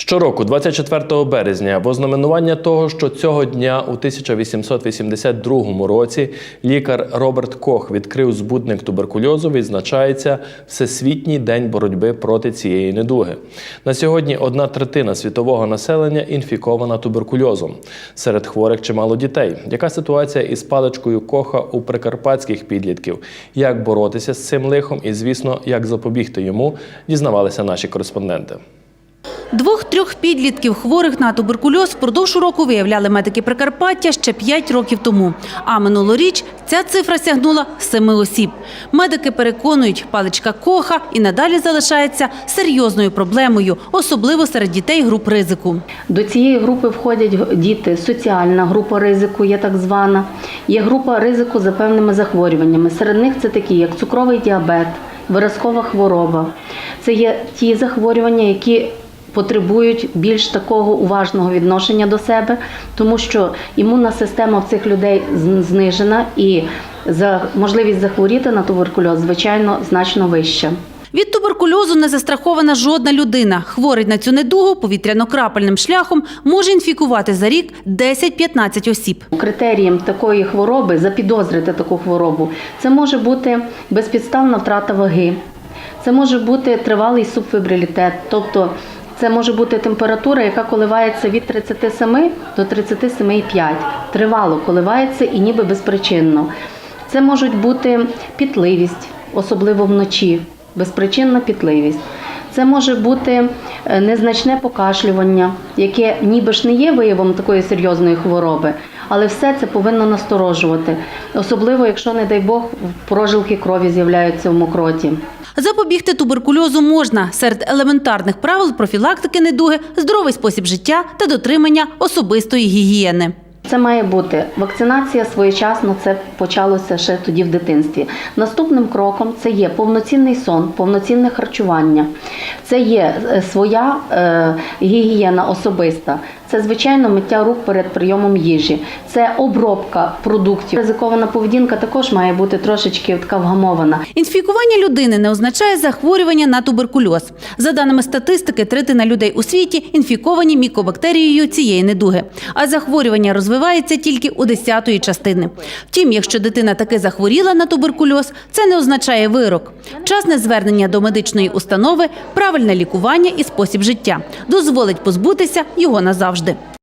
Щороку, 24 березня, в ознаменування того, що цього дня у 1882 році лікар Роберт Кох відкрив збудник туберкульозу, відзначається Всесвітній день боротьби проти цієї недуги. На сьогодні одна третина світового населення інфікована туберкульозом. Серед хворих чимало дітей. Яка ситуація із паличкою Коха у прикарпатських підлітків? Як боротися з цим лихом і, звісно, як запобігти йому, дізнавалися наші кореспонденти. Двох-трьох підлітків хворих на туберкульоз впродовж року виявляли медики Прикарпаття ще 5 років тому. А минулоріч ця цифра сягнула семи осіб. Медики переконують, паличка коха і надалі залишається серйозною проблемою, особливо серед дітей груп ризику. До цієї групи входять діти, соціальна група ризику є так звана. Є група ризику за певними захворюваннями. Серед них це такі, як цукровий діабет, виразкова хвороба. Це є ті захворювання, які потребують більш такого уважного відношення до себе, тому що імунна система в цих людей знижена і за можливість захворіти на туберкульоз, звичайно, значно вища. Від туберкульозу не застрахована жодна людина. Хворий на цю недугу повітряно-крапельним шляхом може інфікувати за рік 10-15 осіб. Критерієм такої хвороби запідозрити таку хворобу це може бути безпідставна втрата ваги, це може бути тривалий субфібрилітет, тобто це може бути температура, яка коливається від 37 до 37,5. Тривало коливається і ніби безпричинно. Це можуть бути пітливість, особливо вночі, безпричинна пітливість. Це може бути е, незначне покашлювання, яке ніби ж не є виявом такої серйозної хвороби, але все це повинно насторожувати, особливо якщо, не дай Бог, прожилки крові з'являються в мокроті. Запобігти туберкульозу можна серед елементарних правил профілактики недуги, здоровий спосіб життя та дотримання особистої гігієни. Це має бути вакцинація своєчасно. Це почалося ще тоді в дитинстві. Наступним кроком це є повноцінний сон, повноцінне харчування. Це є е, своя е, гігієна особиста. Це звичайно миття рук перед прийомом їжі. Це обробка продуктів. Ризикована поведінка також має бути трошечки така вгамована. Інфікування людини не означає захворювання на туберкульоз. За даними статистики, третина людей у світі інфіковані мікобактерією цієї недуги. А захворювання розвивається тільки у десятої частини. Втім, якщо дитина таки захворіла на туберкульоз, це не означає вирок. Часне звернення до медичної установи, правильне лікування і спосіб життя дозволить позбутися його назавжди.